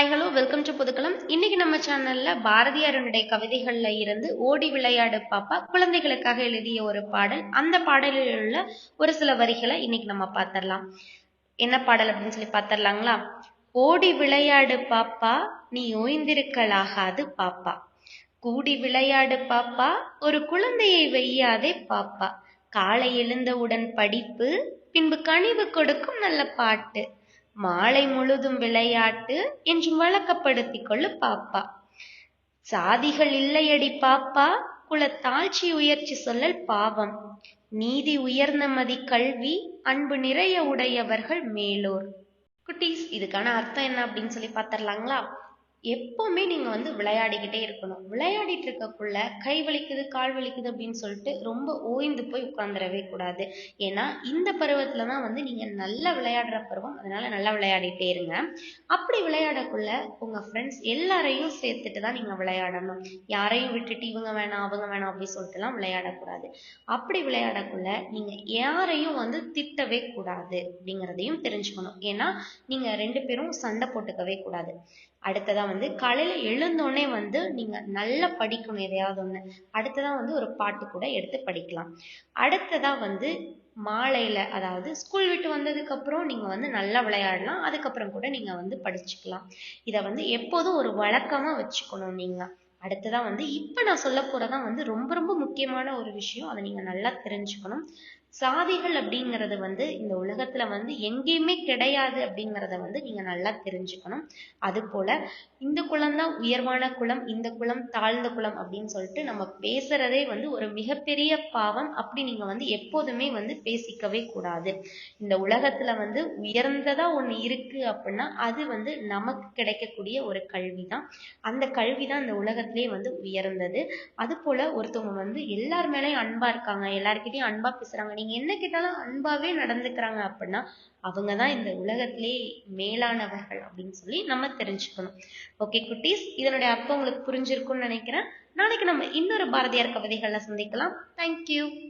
Hi hello welcome to Pudhukalam இன்னைக்கு நம்ம சேனல்ல பாரதியாருடைய கவிதைகள்ல இருந்து ஓடி விளையாடு பாப்பா குழந்தைகளுக்காக எழுதிய ஒரு பாடல். அந்த பாடலில் உள்ள ஒரு சில வரிகளை இன்னைக்கு நம்ம பார்த்திடலாம். என்ன பாடல் அப்படின்னு சொல்லி பார்த்திடலாங்களா? ஓடி விளையாடு பாப்பா நீ ஓய்ந்திருக்கலாகாது பாப்பா. கூடி விளையாடு பாப்பா ஒரு குழந்தையை வையாதே பாப்பா. காலை எழுந்தவுடன் படிப்பு பின்பு கனிவு கொடுக்கும் நல்ல பாட்டு. மாலை முழுதும் விளையாட்டு என்றும் வழக்கப்படுத்திக் கொள்ளு பாப்பா. சாதிகள் இல்லையடி பாப்பா குலத்தாழ்ச்சி உயர்ச்சி சொல்லல் பாவம். நீதி உயர்ந்த மதி கல்வி அன்பு நிறைய உடையவர்கள் மேலோர். குட்டீஸ் இதுக்கான அர்த்தம் என்ன அப்படின்னு சொல்லி பார்த்துடலாங்களா எப்பவுமே நீங்க வந்து விளையாடிக்கிட்டே இருக்கணும். விளையாடிட்டு இருக்கக்குள்ள கை வலிக்குது கால் வலிக்குது அப்படின்னு சொல்லிட்டு ரொம்ப ஓய்ந்து போய் உட்காந்துடவே கூடாது. ஏன்னா இந்த பருவத்தில் தான் வந்து நீங்க நல்லா விளையாடுற பருவம். அதனால நல்லா விளையாடிட்டே இருங்க. அப்படி விளையாடக்குள்ள உங்க ஃப்ரெண்ட்ஸ் எல்லாரையும் சேர்த்துட்டு தான் நீங்க விளையாடணும். யாரையும் விட்டுட்டு இவங்க வேணாம் அவங்க வேணாம் அப்படின்னு சொல்லிட்டு எல்லாம் விளையாடக்கூடாது. அப்படி விளையாடக்குள்ள நீங்க யாரையும் வந்து திட்டவே கூடாது அப்படிங்கிறதையும் தெரிஞ்சுக்கணும். ஏன்னா நீங்க ரெண்டு பேரும் சண்டை போட்டுக்கவே கூடாது. அடுத்ததான் வந்து காலையில எழுந்தோடனே வந்து நீங்க நல்லா படிக்கணும் எதையாவது ஒண்ணு. அடுத்ததாக வந்து ஒரு பாட்டு கூட எடுத்து படிக்கலாம். அடுத்ததா வந்து மாலையில அதாவது ஸ்கூல் விட்டு வந்ததுக்கு அப்புறம் நீங்க வந்து நல்லா விளையாடலாம். அதுக்கப்புறம் கூட நீங்க வந்து படிச்சுக்கலாம். இதை வந்து எப்போதும் ஒரு வழக்கமா வச்சுக்கணும் நீங்க. அடுத்ததாக வந்து இப்ப நான் சொல்ல போறதான் வந்து ரொம்ப ரொம்ப முக்கியமான ஒரு விஷயம். அதை நீங்க நல்லா தெரிஞ்சுக்கணும். சாதிகள் அப்படிங்கிறது வந்து இந்த உலகத்துல வந்து எங்கேயுமே கிடையாது அப்படிங்கிறத வந்து நீங்க நல்லா தெரிஞ்சுக்கணும். அது போல இந்த குலம் தான் உயர்வான குலம் இந்த குலம் தாழ்ந்த குலம் அப்படின்னு சொல்லிட்டு நம்ம பேசுறதே வந்து ஒரு மிகப்பெரிய பாவம். அப்படி நீங்க வந்து எப்போதுமே வந்து பேசிக்கவே கூடாது. இந்த உலகத்துல வந்து உயர்ந்ததா ஒண்ணு இருக்கு அப்படின்னா அது வந்து நமக்கு கிடைக்கக்கூடிய ஒரு கல்வி தான் அந்த கல்வி தான் இந்த உலகத்திலே வந்து உயர்ந்தது. அது போல ஒருத்தவங்க வந்து எல்லார் மேலேயும் அன்பா இருக்காங்க எல்லார்கிட்டயும் அன்பா பேசுறாங்க. நீங்க என்ன கேட்டாலும் அன்பாவே நடந்துக்கிறாங்க அப்படின்னா அவங்கதான் இந்த உலகத்திலே மேலானவர்கள் அப்படின்னு சொல்லி நம்ம தெரிஞ்சுக்கணும். ஓகே குட்டீஸ் இதனுடைய அர்த்தம் உங்களுக்கு புரிஞ்சிருக்கும்னு நினைக்கிறேன். நாளைக்கு நம்ம இன்னொரு பாரதியார் கவிதைகளில் சந்திக்கலாம். தேங்க்யூ